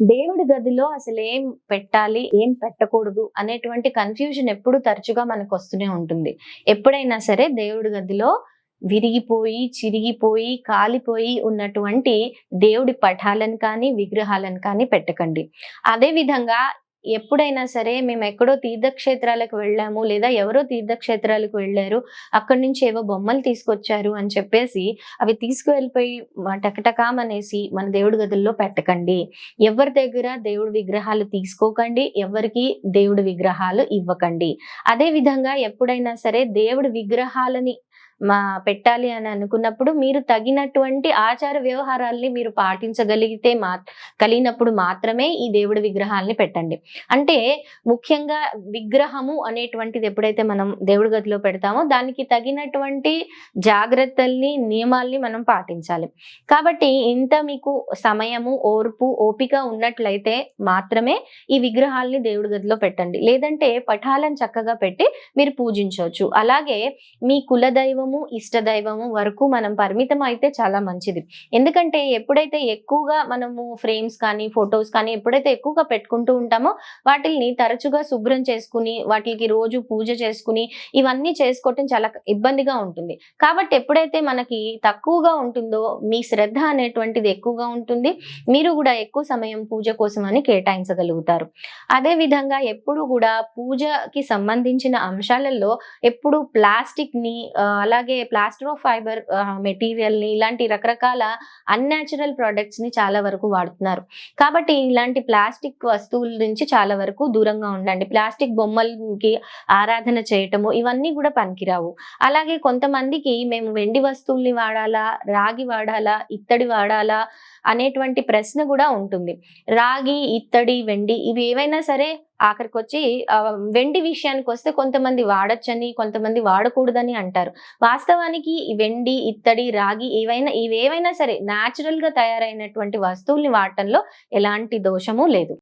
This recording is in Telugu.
దేవుడి గదిలో అసలు ఏం పెట్టాలి ఏం పెట్టకూడదు అనేటువంటి కన్ఫ్యూజన్ ఎప్పుడు తరచుగా మనకు వస్తూనే ఉంటుంది. ఎప్పుడైనా సరే దేవుడి గదిలో విరిగిపోయి చిరిగిపోయి కాలిపోయి ఉన్నటువంటి దేవుడి పఠాలను కానీ విగ్రహాలను కానీ పెట్టకండి. అదే విధంగా ఎప్పుడైనా సరే మేము ఎక్కడో తీర్థక్షేత్రాలకు వెళ్ళాము లేదా ఎవరో తీర్థక్షేత్రాలకు వెళ్ళారు అక్కడి నుంచి ఏవో బొమ్మలు తీసుకొచ్చారు అని చెప్పేసి అవి తీసుకువెళ్ళిపోయి టకటకామనేసి మన దేవుడి గదుల్లో పెట్టకండి. ఎవరి దగ్గర దేవుడి విగ్రహాలు తీసుకోకండి ఎవరికి దేవుడి విగ్రహాలు ఇవ్వకండి. అదే విధంగా ఎప్పుడైనా సరే దేవుడి విగ్రహాలని మా పెట్టాలి అని అనుకున్నప్పుడు మీరు తగినటువంటి ఆచార వ్యవహారాల్ని మీరు పాటించగలిగితే మా కలిగినప్పుడు మాత్రమే ఈ దేవుడి విగ్రహాల్ని పెట్టండి. అంటే ముఖ్యంగా విగ్రహము అనేటువంటిది ఎప్పుడైతే మనం దేవుడి గదిలో పెడతామో దానికి తగినటువంటి జాగ్రత్తల్ని నియమాల్ని మనం పాటించాలి. కాబట్టి ఇంత మీకు సమయము ఓర్పు ఓపిక ఉన్నట్లయితే మాత్రమే ఈ విగ్రహాల్ని దేవుడి గదిలో పెట్టండి. లేదంటే పఠాలను చక్కగా పెట్టి మీరు పూజించవచ్చు. అలాగే మీ కులదైవము ఇష్టదైవము వరకు మనం పరిమితం అయితే చాలా మంచిది. ఎందుకంటే ఎప్పుడైతే ఎక్కువగా మనము ఫ్రేమ్స్ కానీ ఫొటోస్ కానీ ఎప్పుడైతే ఎక్కువగా పెట్టుకుంటూ ఉంటామో వాటిని తరచుగా శుభ్రం చేసుకుని వాటికి రోజు పూజ చేసుకుని ఇవన్నీ చేసుకోవటం చాలా ఇబ్బందిగా ఉంటుంది. కాబట్టి ఎప్పుడైతే మనకి తక్కువగా ఉంటుందో మీ శ్రద్ధ అనేటువంటిది ఎక్కువగా ఉంటుంది మీరు కూడా ఎక్కువ సమయం పూజ కోసం అని కేటాయించగలుగుతారు. అదే విధంగా ఎప్పుడు కూడా పూజకి సంబంధించిన అంశాలలో ఎప్పుడు ప్లాస్టిక్ని అలా అలాగే ప్లాస్టర్ ఆఫ్ ఫైబర్ మెటీరియల్ని ఇలాంటి రకరకాల అన్యాచురల్ ప్రొడక్ట్స్ని చాలా వరకు వాడుతున్నారు. కాబట్టి ఇలాంటి ప్లాస్టిక్ వస్తువుల నుంచి చాలా వరకు దూరంగా ఉండండి. ప్లాస్టిక్ బొమ్మలకి ఆరాధన చేయటము ఇవన్నీ కూడా పనికిరావు. అలాగే కొంతమందికి మేము వెండి వస్తువుల్ని వాడాలా రాగి వాడాలా ఇత్తడి వాడాలా అనేటువంటి ప్రశ్న కూడా ఉంటుంది. రాగి ఇత్తడి వెండి ఇవి ఏవైనా సరే ఆఖరికి వచ్చి వెండి విషయానికి వస్తే కొంతమంది వాడొచ్చని కొంతమంది వాడకూడదని అంటారు. వాస్తవానికి వెండి ఇత్తడి రాగి ఏవైనా ఇవేవైనా సరే న్యాచురల్గా తయారైనటువంటి వస్తువుల్ని వాడటంలో ఎలాంటి దోషము లేదు.